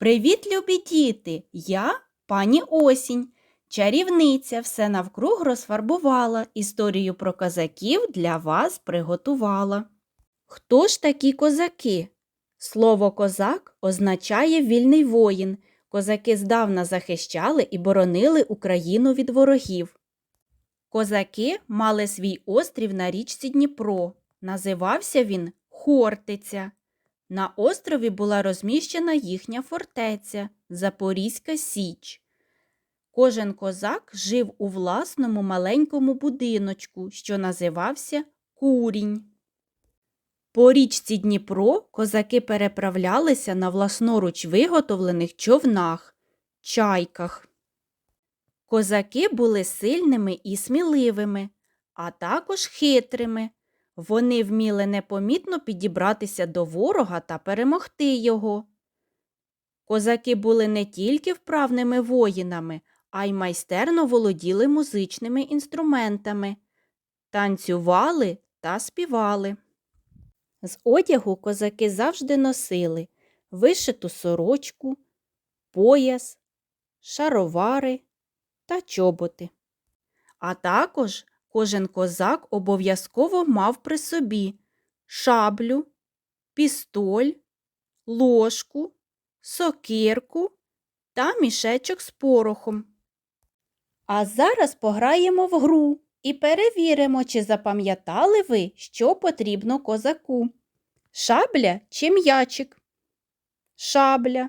Привіт, любі діти! Я пані Осінь, чарівниця, все навкруг розфарбувала, історію про козаків для вас приготувала. Хто ж такі козаки? Слово козак означає вільний воїн. Козаки здавна захищали і боронили Україну від ворогів. Козаки мали свій острів на річці Дніпро. Називався він Хортиця. На острові була розміщена їхня фортеця Запорізька Січ. Кожен козак жив у власному маленькому будиночку, що називався Курінь. По річці Дніпро козаки переправлялися на власноруч виготовлених човнах, чайках. Козаки були сильними і сміливими, а також хитрими. Вони вміли непомітно підібратися до ворога та перемогти його. Козаки були не тільки вправними воїнами, а й майстерно володіли музичними інструментами, танцювали та співали. З одягу козаки завжди носили вишиту сорочку, пояс, шаровари та чоботи. А також кожен козак обов'язково мав при собі шаблю, пістоль, ложку, сокирку та мішечок з порохом. А зараз пограємо в гру і перевіримо, чи запам'ятали ви, що потрібно козаку. Шабля чи м'ячик? Шабля,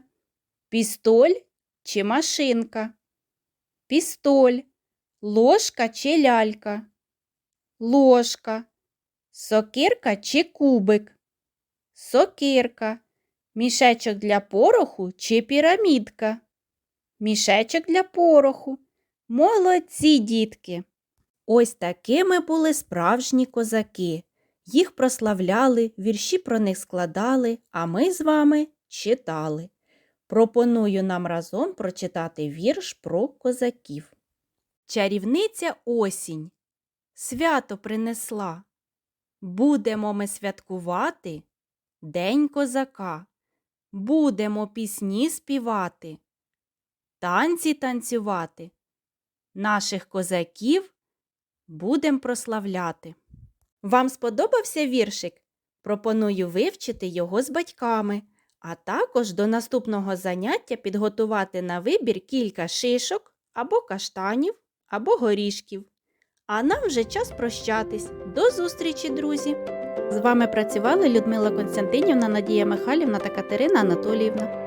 пістоль чи машинка? Пістоль, ложка чи лялька? Ложка, сокирка чи кубик? Сокирка, мішечок для пороху чи пірамідка? Мішечок для пороху. Молодці, дітки! Ось такими були справжні козаки. Їх прославляли, вірші про них складали, а ми з вами читали. Пропоную нам разом прочитати вірш про козаків. Чарівниця осінь свято принесла. Будемо ми святкувати День козака. Будемо пісні співати, танці танцювати. Наших козаків будем прославляти. Вам сподобався віршик? Пропоную вивчити його з батьками, а також до наступного заняття підготувати на вибір кілька шишок або каштанів, або горішків. А нам вже час прощатись. До зустрічі, друзі! З вами працювали Людмила Константинівна, Надія Михайлівна та Катерина Анатоліївна.